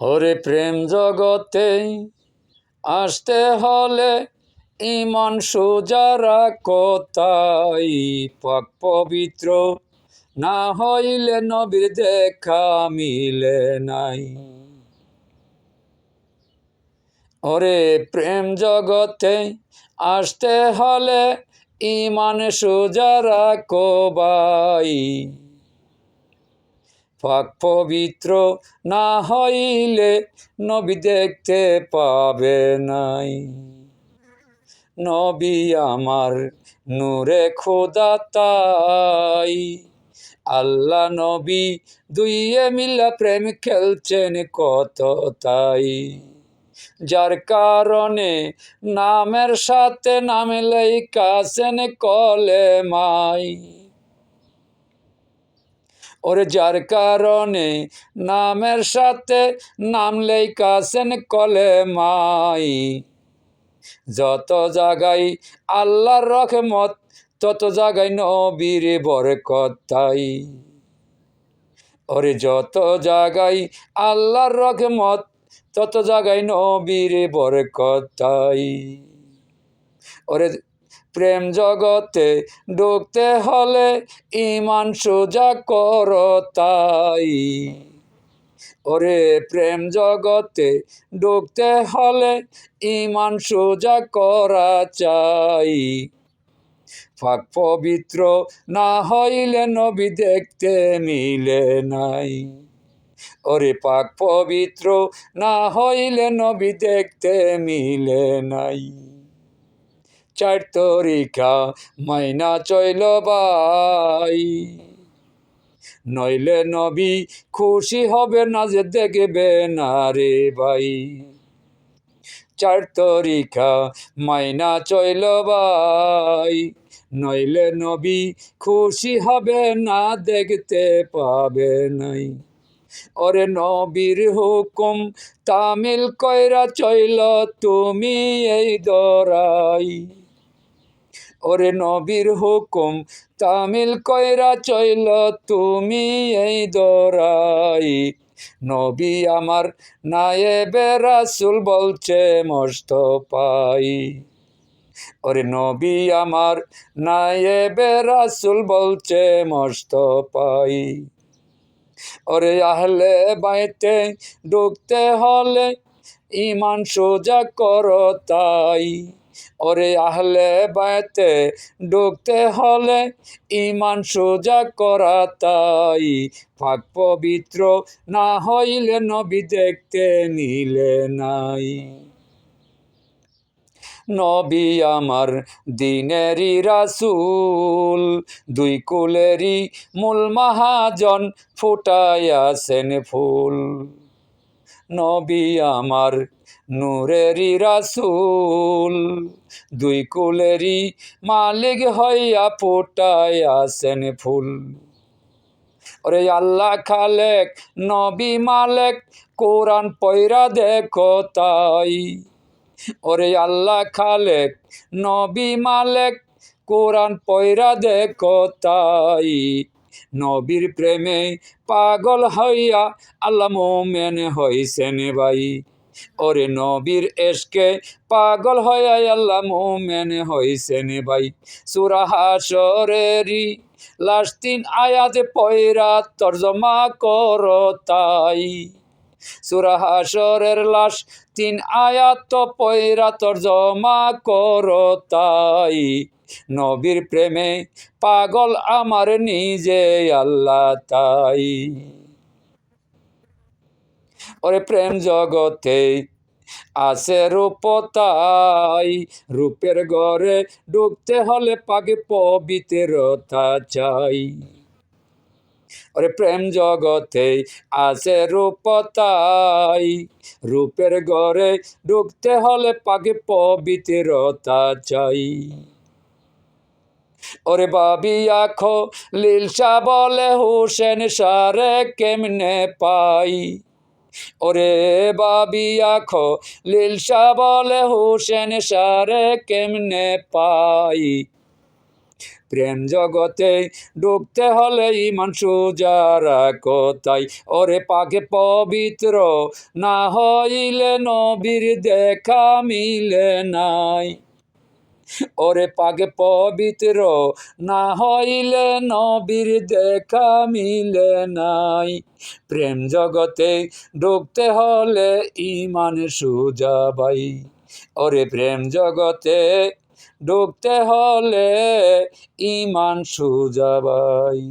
ওরে প্রেম জগতে আসতে হলে ইমান সোজারা কোথায়? পাক পবিত্র না হইলে নবীর দেখা মিলে নাই। ওরে প্রেম জগতে আসতে হলে ইমান সোজারা কোবাই? পাক পবিত্র না হইলে নবী দেখতে পাবে নাই। নবী আমার নূরে খোদা তাই। আল্লাহ নবী দুইয়ে মিলা প্রেম খেলছেন কত তাই। যার কারণে নামের সাথে নাম লেখাছেন কলে মাই ওরে যার কারণে নামের সাথে নাম লেখাছেন কলে মাই। যত জায়গায় আল্লাহর রহমত, তত জায়গায় নবীর বরকত তাই। ওরে যত জায়গায় আল্লাহর রহমত, তত জায়গায় নবীর বরকত তাই। ওরে প্রেম জগতে ঢুকতে হলে ইমান সোজা কর তাই। ওরে প্রেম জগতে ঢুকতে হলে ইমান সোজা করা চাই। ফাঁক পবিত্র না হইলে নবী দেখতে মিলে নাই। ওরে পাক পবিত্র না হইলে নবী দেখতে মিলে নাই। চার তরিকা মাইনা চইল বাই নইলে নবী খুশি হবে না যে দেখবে না রে ভাই। চার তরিকা মাইনা চইল বাই নইলে নবী খুশি হবে না দেখতে পাবে নাই। ওরে নবীর হুকুম তামিল কইরা চইল তুমি এই দরাই। ওরে নবীর হুকুম, তামিল কইরা চইল তুমি এই দরাই। নবী আমার নায়ে রাসুল বলছে, মস্ত পাই। ওরে নবী আমার নায়ে বেরাসুল বলছে, মস্ত পাই। ওরে আহলে বাইতে ঢুকতে হলে ইমান সোজা কর তাই। ওরে আহলে বাইতে ঢুকতে হলে ইমান সোজা করা তাই। ফাঁক পবিত্র না হইলে নবী দেখতে নিলে নাই। নবী আমার দিনেরই রাসুল, দুই কুলেরই মূল মহাজন ফুটাইয়াছেন ফুল। নবী আমার নূরেরই রাসুল। দুই কুলেরই মালিক হইয়া ফুটাইয়াছেন ফুল। ওরে আল্লাহ খালেক, নবী মালেক, কোরআন পয়রা দেখো তাই। ওরে আল্লাহ খালেক, নবী মালেক, কোরআন পয়রা দেখো তাই। নবীর প্রেমে পাগল হইয়া আল্লাহ মোমেন হইছেন ভাই। ওরে নবীর এসকে পাগল হইয়া আল্লাহ মোমেন হইছেন ভাই। সুরাহাসরেরি লাশ তিন আয়াতে পয়রা তর্জমা কর তাই। সুরাহাসরের লাশ, তিন আয়াত পয়রা তর্জমা কর তাই। নবীর প্রেমে পাগল আমার নিজে আল্লাহ তাই। ওরে প্রেম জগতে আছে রূপ তাই। রূপের ঘরে ঢুকতে হলে পাগে পবিত্রতা চাই। ওরে প্রেম জগতে আছে রূপ তাই রূপের ঘরে ঢুকতে হলে পাগে পবিত্রতা চাই। ওরে বাবি আখো লীলসা বলে হুসেন সারে কেমনে পাই? ওরে বাবি আখো লীলসা বলে হুসেন সারে কেমনে পাই? প্রেম জগতে ঢুকতে হলে ইমান সুজারা কোথায় ওরে পাকে পবিত্র না হইলে নবীর দেখা মিলে নাই। ওরে পাগে পবিত্র না হইলে নবীর দেখা মিলে নাই। প্রেম জগতে ঢুকতে হলে ইমান সুজাবাই ওরে প্রেম জগতে ঢুকতে হলে ইমান সুজাবাই।